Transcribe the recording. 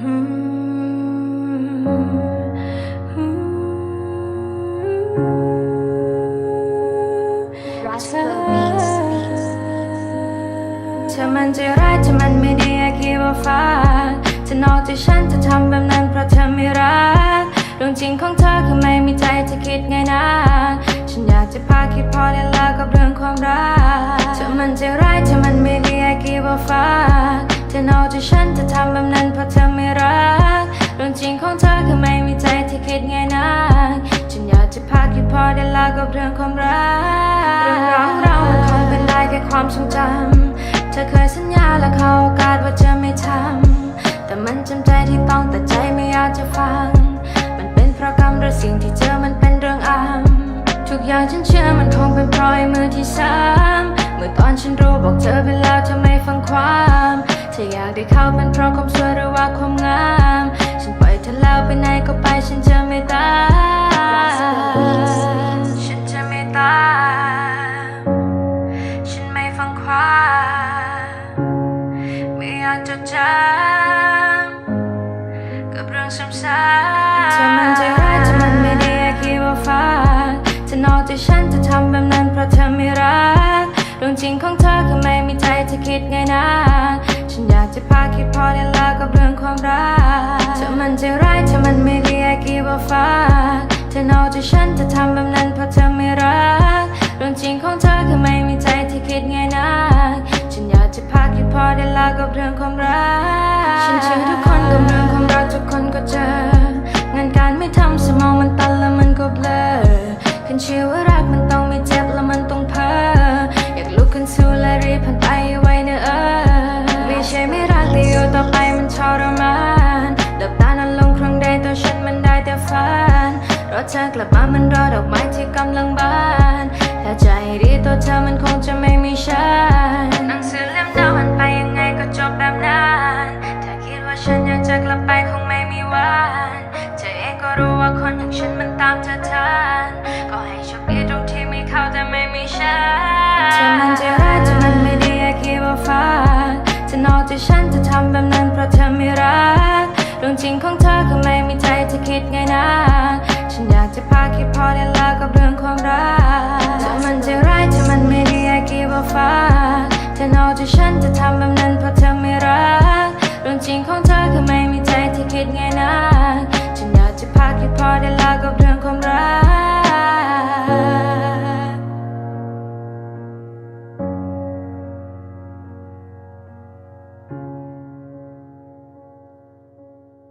เธอมันจะร้ายเธอมันไม่ดีแค่คิดว่าฟ้าเธอนอกใจฉันจะทำแบบนั้นเพราะเธอไม่รักเรื่องจริงของเธอคือไม่มีใจจะคิดไงนะฉันอยากจะพาคิดพอได้แล้วกับเรื่องความรักเธอมันจะร้ายเธอมันไม่ดีแค่คิดว่าฟ้า เธอนอกใจฉันจะทำแบบนั้นเพราะเธอไม่รักเรื่องจริงของเธอคือไม่มีใจที่คิดไงนะฉันอยากจะพาคิดพอได้ล้วกับเรื่องความรักเรื่องราวของเรามันคงเป็นได้แค่ความทรงจำเธอเคยสัญญาและเขาโอกาสว่าจะไม่ทำแต่มันจำใจที่ต้องแต่ใจไม่อยากจะฟัง มันเป็นเพราะกรรมหรือสิ่งที่เจอมันเป็นเรื่องอำทุกอย่างฉันเชื่อมันคงเป็นเพราะไอ้มือที่สามเมื่อตอนฉันรู้บอกเธอไปแล้วเธอไม่ฟังความ เธอยากได้เขาเป็นเพราะความสวยหรือว่าความงาม ฉันปล่อยเธอแล้วไปไหนก็ไปฉันจะไม่ตามฉันจะไม่ตามฉันไม่ฟังความไม่อยากจดจำกับเรื่องซ้ำๆเธอมันใจร้ายเธอมันไม่ดีแค่คิดว่าฟ้าเธอนอกใจฉันจะทำแบบนั้นเพราะเธอไม่รักเรื่องจริงของเธอคือไม่มีใจจะคิดไงนะ ฉันอยากจะพาคิดพอได้แล้วกับเรื่องความรักเธอมันใจร้ายเธอมันไม่ดีไอ้กี่ว่าฟ้าเธอนอกใจฉันจะทำ แต่อยู่ต่อไปมันทรมานดับตานั้นลงครั้งใดตัวฉันมันได้แต่ฝันรอเธอกลับมามันรอดอกไม้ที่กำลังบาน ถ้าใจดีตัวเธอมันคงจะไม่มีฉันหนังสือเล่มเดิมมันไปยังไงก็จบแบบนั้นถ้าคิดว่าฉันอยากจะกลับไปคงไม่มีวัน เธอเองก็รู้ว่าคนอย่างฉันมันตามเธอทันก็ให้ ธอนอกใจฉันจะทำแบบนั้นเพราะเธอไม่รักเรื่องจริงของเธอคือไม่มีใจจะคิดไงนะฉันอยากจะพาคิดพอได้แล้วกับเรื่องความรักถ้ามันจะร้ายถ้ามันไม่ดีแค่คิดว่าฟ้าเธอนอกใจฉันจะทำแบบนั้น